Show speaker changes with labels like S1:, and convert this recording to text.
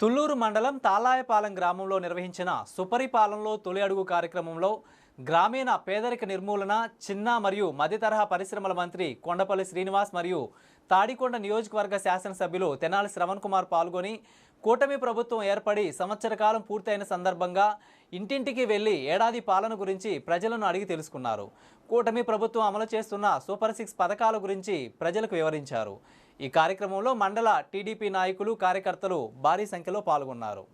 S1: తుళ్ళూరు మండలం తాలాయపాలెం గ్రామంలో నిర్వహించిన సుపరిపాలనలో తొలి అడుగు కార్యక్రమంలో గ్రామీణ పేదరిక నిర్మూలన చిన్న మరియు మధ్యతరహా పరిశ్రమల మంత్రి కొండపల్లి శ్రీనివాస్ మరియు తాడికొండ నియోజకవర్గ శాసనసభ్యులు తెనాలి శ్రవణ్ కుమార్ పాల్గొని కూటమి ప్రభుత్వం ఏర్పడి సంవత్సర కాలం పూర్తయిన సందర్భంగా ఇంటింటికి వెళ్ళి ఏడాది పాలన గురించి ప్రజలను అడిగి తెలుసుకున్నారు. కూటమి ప్రభుత్వం అమలు చేస్తున్న సూపర్ సిక్స్ పథకాల గురించి ప్రజలకు వివరించారు. ఈ కార్యక్రమంలో మండల టీడీపీ నాయకులు కార్యకర్తలు భారీ సంఖ్యలో పాల్గొన్నారు.